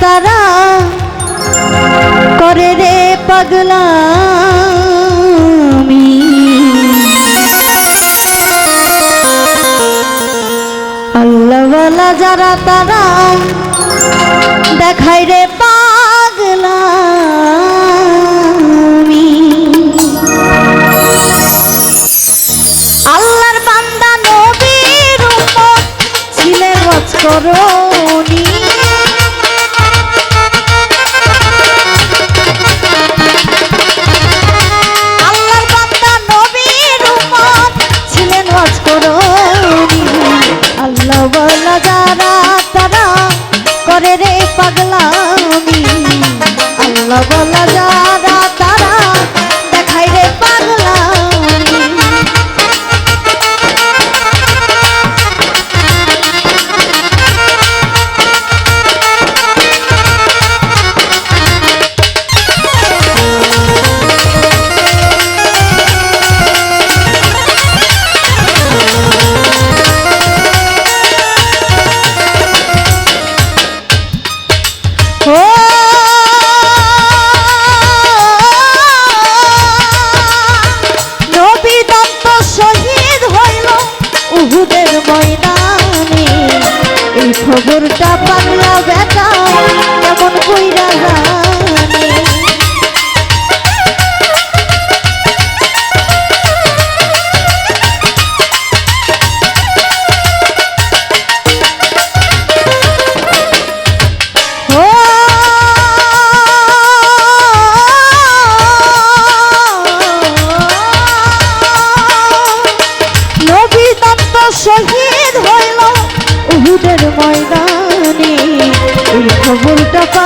তারা করে রে পাগলা আল্লাহওয়ালা যারা তারা দেখাই রে পাগলা আল্লাহর বান্দা নবীর ছিলেন ওয়াজ রে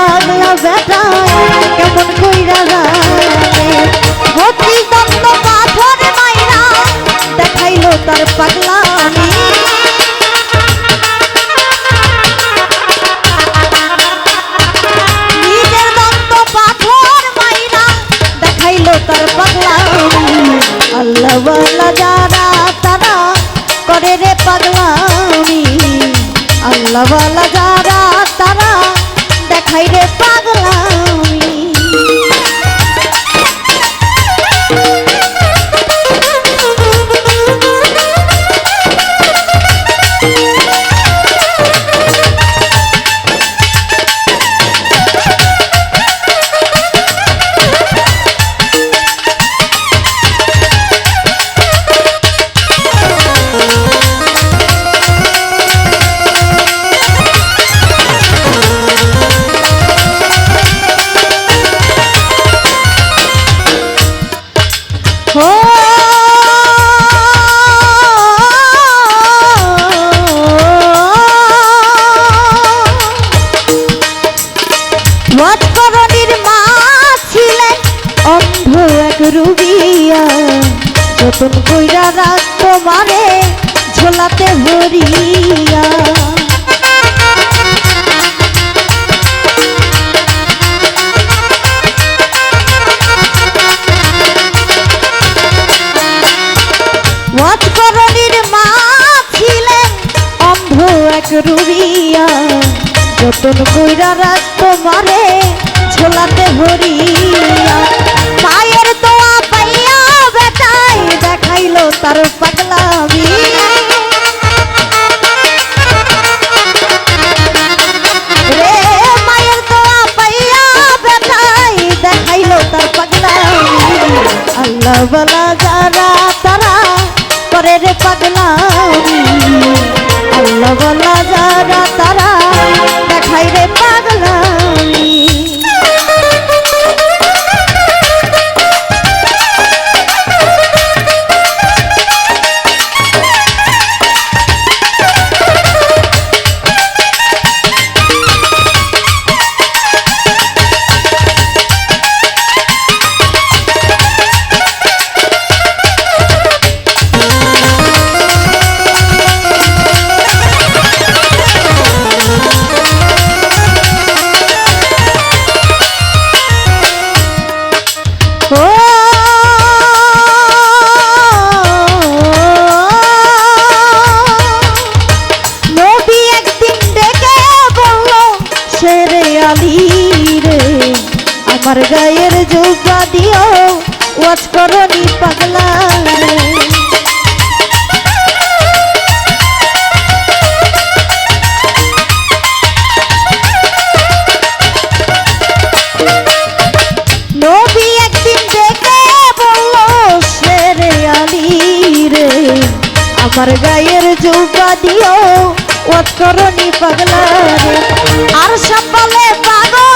পাগলা বেটা কেমন কইরা জানে অতি দন্ত পাথর মাইরা দেখাইলো তার পাগলামি নিজের দন্ত পাথর মাইরা দেখাইলো তার পাগলামি আল্লাহ বলা যারা, তারা করে রে পাগলামি। আল্লাহ যারা, তারা দেখাই রে ওয়াৎকরণীর মা ছিলেন অন্ধ এক রুগিয়া। যতন কইরা রাখতো মারে ঝোলাতে ভরিয়া রুবিয়া যতন কইরা রাখতো মারে ঝোলাতে ভরিয়া। মায়ের দোয়া পাইয়া বেটাই দেখাইলো তার পাগলামি আল্লাহ বলা যারা তারা করে রে পাগলামি আল্লাহ বলা যারা তারা দেখাই রে পাগলামি আমার গায়ের যোগা দিও, ওয়াজ করি পাগলা আমার গায়ের যোগা দিও ও করি পাগলা আর সকালে পাগল